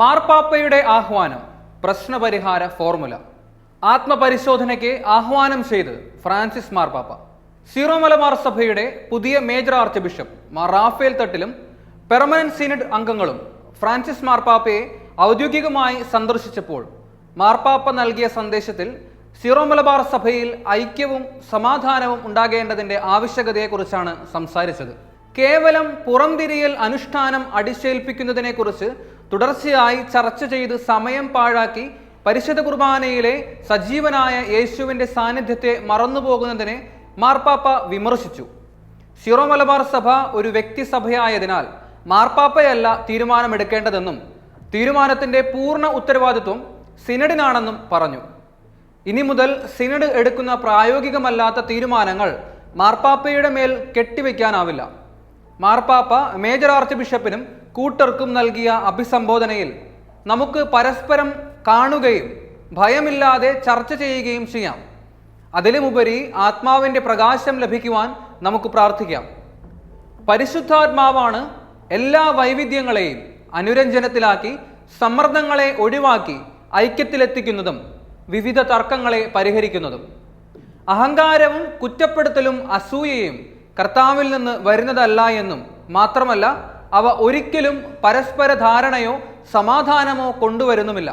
മാർപ്പാപ്പയുടെ ആഹ്വാനം പ്രശ്നപരിഹാര ഫോർമുല. ആത്മപരിശോധനയ്ക്ക് ആഹ്വാനം ചെയ്ത് ഫ്രാൻസിസ് മാർപ്പാപ്പ. സീറോ മലബാർ സഭയുടെ പുതിയ major archbishop Mar Rafale തട്ടിലും പെർമനന്റ് സിനഡ് അംഗങ്ങളും ഫ്രാൻസിസ് മാർപ്പാപ്പയെ ഔദ്യോഗികമായി സന്ദർശിച്ചപ്പോൾ മാർപ്പാപ്പ നൽകിയ സന്ദേശത്തിൽ സീറോ മലബാർ സഭയിൽ ഐക്യവും സമാധാനവും ഉണ്ടാകേണ്ടതിന്റെ ആവശ്യകതയെക്കുറിച്ചാണ് സംസാരിച്ചത്. കേവലം പുറംതിരിയൽ അനുഷ്ഠാനം അടിച്ചേൽപ്പിക്കുന്നതിനെക്കുറിച്ച് തുടർച്ചയായി ചർച്ച ചെയ്ത് സമയം പാഴാക്കി പരിശുദ്ധ കുർബാനയിലെ സജീവനായ യേശുവിന്റെ സാന്നിധ്യത്തെ മറന്നുപോകുന്നതിനെ മാർപ്പാപ്പ വിമർശിച്ചു. സിറോ മലബാർ സഭ ഒരു വ്യക്തി വ്യക്തിസഭയായതിനാൽ മാർപ്പാപ്പയല്ല തീരുമാനമെടുക്കേണ്ടതെന്നും തീരുമാനത്തിന്റെ പൂർണ ഉത്തരവാദിത്വം സിനഡിനാണെന്നും പറഞ്ഞു. ഇനി മുതൽ സിനഡ് എടുക്കുന്ന പ്രായോഗികമല്ലാത്ത തീരുമാനങ്ങൾ മാർപ്പാപ്പയുടെ മേൽ കെട്ടിവെക്കാനാവില്ല. മാർപ്പാപ്പ മേജർ ആർച്ച് ബിഷപ്പിനും കൂട്ടർക്കും നൽകിയ അഭിസംബോധനയിൽ നമുക്ക് പരസ്പരം കാണുകയും ഭയമില്ലാതെ ചർച്ച ചെയ്യുകയും ചെയ്യാം. അതിലുമുപരി ആത്മാവിന്റെ പ്രകാശം ലഭിക്കുവാൻ നമുക്ക് പ്രാർത്ഥിക്കാം. പരിശുദ്ധാത്മാവാണ് എല്ലാ വൈവിധ്യങ്ങളെയും അനുരഞ്ജനത്തിലാക്കി സമ്മർദ്ദങ്ങളെ ഒഴിവാക്കി ഐക്യത്തിലെത്തിക്കുന്നതും വിവിധ തർക്കങ്ങളെ പരിഹരിക്കുന്നതും. അഹങ്കാരവും കുറ്റപ്പെടുത്തലും അസൂയയും കർത്താവിൽ നിന്ന് വരുന്നതല്ല എന്നും മാത്രമല്ല അവ ഒരിക്കലും പരസ്പര ധാരണയോ സമാധാനമോ കൊണ്ടുവരുന്നുമില്ല.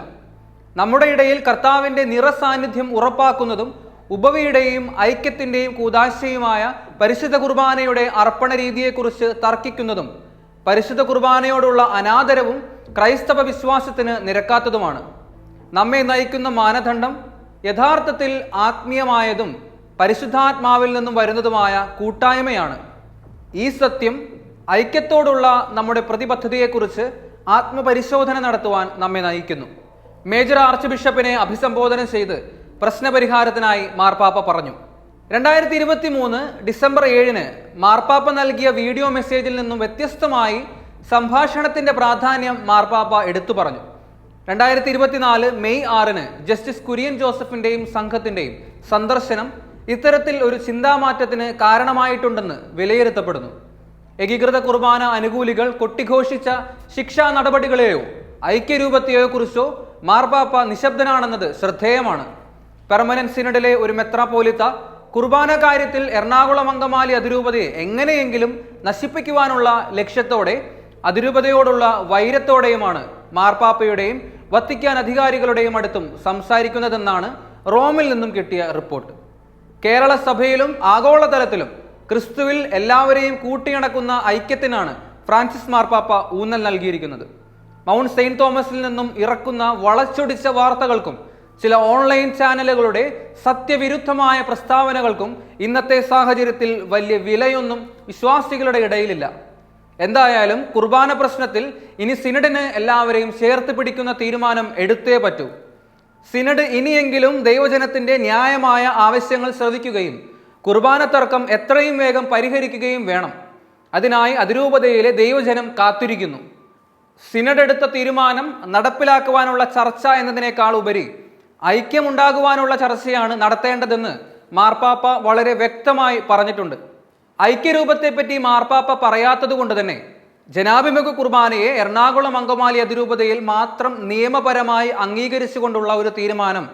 നമ്മുടെ ഇടയിൽ കർത്താവിന്റെ നിറസാന്നിധ്യം ഉറപ്പാക്കുന്നതും ഉപവിയുടെയും ഐക്യത്തിന്റെയും കൂതാശയുമായ പരിശുദ്ധ കുർബാനയുടെ അർപ്പണ രീതിയെക്കുറിച്ച് തർക്കിക്കുന്നതും പരിശുദ്ധ കുർബാനയോടുള്ള അനാദരവും ക്രൈസ്തവ വിശ്വാസത്തിന് നിരക്കാത്തതുമാണ്. നമ്മെ നയിക്കുന്ന മാനദണ്ഡം യഥാർത്ഥത്തിൽ ആത്മീയമായതും പരിശുദ്ധാത്മാവിൽ നിന്നും വരുന്നതുമായ കൂട്ടായ്മയാണ്. ഈ സത്യം ഐക്യത്തോടുള്ള നമ്മുടെ പ്രതിബദ്ധതയെക്കുറിച്ച് ആത്മപരിശോധന നടത്തുവാൻ നമ്മെ നയിക്കുന്നു. മേജർ ആർച്ച് ബിഷപ്പിനെ അഭിസംബോധന ചെയ്ത് പ്രശ്നപരിഹാരത്തിനായി മാർപ്പാപ്പ പറഞ്ഞു. രണ്ടായിരത്തി ഇരുപത്തി മൂന്ന് ഡിസംബർ ഏഴിന് മാർപ്പാപ്പ നൽകിയ വീഡിയോ മെസ്സേജിൽ നിന്നും വ്യത്യസ്തമായി സംഭാഷണത്തിന്റെ പ്രാധാന്യം മാർപ്പാപ്പ എടുത്തു പറഞ്ഞു. രണ്ടായിരത്തി ഇരുപത്തിനാല് മെയ് ആറിന് ജസ്റ്റിസ് കുര്യൻ ജോസഫിന്റെയും സംഘത്തിന്റെയും സന്ദർശനം ഇത്തരത്തിൽ ഒരു ചിന്താമാറ്റത്തിന് കാരണമായിട്ടുണ്ടെന്ന് വിലയിരുത്തപ്പെടുന്നു. ഏകീകൃത കുർബാന അനുകൂലികൾ കൊട്ടിഘോഷിച്ച ശിക്ഷാ നടപടികളെയോ ഐക്യരൂപത്തെയോ കുറിച്ചോ മാർപ്പാപ്പ നിശബ്ദനാണെന്നത് ശ്രദ്ധേയമാണ്. പെർമനന്റ് സിനഡിലെ ഒരു മെത്രാപോലിത്ത കുർബാന കാര്യത്തിൽ എറണാകുളം അങ്കമാലി അതിരൂപതയെ എങ്ങനെയെങ്കിലും നശിപ്പിക്കുവാനുള്ള ലക്ഷ്യത്തോടെ അതിരൂപതയോടുള്ള വൈരത്തോടെയുമാണ് മാർപ്പാപ്പയുടെയും വത്തിക്കാൻ അധികാരികളുടെയും അടുത്തും സംസാരിക്കുന്നതെന്നാണ് റോമിൽ നിന്നും കിട്ടിയ റിപ്പോർട്ട്. കേരള സഭയിലും ആഗോളതലത്തിലും ക്രിസ്തുവിൽ എല്ലാവരെയും കൂട്ടിയടക്കുന്ന ഐക്യത്തിനാണ് ഫ്രാൻസിസ് മാർപ്പാപ്പ ഊന്നൽ നൽകിയിരിക്കുന്നത്. മൗണ്ട് സെയിന്റ് തോമസിൽ നിന്നും ഇറക്കുന്ന വളച്ചൊടിച്ച വാർത്തകൾക്കും ചില ഓൺലൈൻ ചാനലുകളുടെ സത്യവിരുദ്ധമായ പ്രസ്താവനകൾക്കും ഇന്നത്തെ സാഹചര്യത്തിൽ വലിയ വിലയൊന്നും വിശ്വാസികളുടെ ഇടയിലില്ല. എന്തായാലും കുർബാന പ്രശ്നത്തിൽ ഇനി സിനഡിന് എല്ലാവരെയും ചേർത്ത് പിടിക്കുന്ന തീരുമാനം എടുത്തേ പറ്റൂ. സിനഡ് ഇനിയെങ്കിലും ദൈവജനത്തിന്റെ ന്യായമായ ആവശ്യങ്ങൾ ശ്രവിക്കുകയും കുർബാന തർക്കം എത്രയും വേഗം പരിഹരിക്കുകയും വേണം. അതിനായി അതിരൂപതയിലെ ദൈവജനം കാത്തിരിക്കുന്നു. സിനഡ് എടുത്ത തീരുമാനം നടപ്പിലാക്കുവാനുള്ള ചർച്ച എന്നതിനേക്കാൾ ഉപരി ഐക്യമുണ്ടാകുവാനുള്ള ചർച്ചയാണ് നടത്തേണ്ടതെന്ന് മാർപ്പാപ്പ വളരെ വ്യക്തമായി പറഞ്ഞിട്ടുണ്ട്. ഐക്യരൂപത്തെപ്പറ്റി മാർപ്പാപ്പ പറയാത്തത് കൊണ്ട് തന്നെ ജനാഭിമുഖ കുർബാനയെ എറണാകുളം അങ്കമാലി അതിരൂപതയിൽ മാത്രം നിയമപരമായി അംഗീകരിച്ചുകൊണ്ടുള്ള ഒരു തീരുമാനം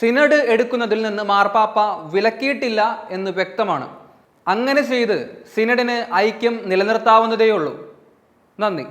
സിനഡ് എടുക്കുന്നതിൽ നിന്ന് മാർപ്പാപ്പ വിലക്കിയിട്ടില്ല എന്ന് വ്യക്തമാണ്. അങ്ങനെ ചെയ്ത് സിനഡിന് ഐക്യം നിലനിർത്താവുന്നതേയുള്ളൂ. നന്ദി.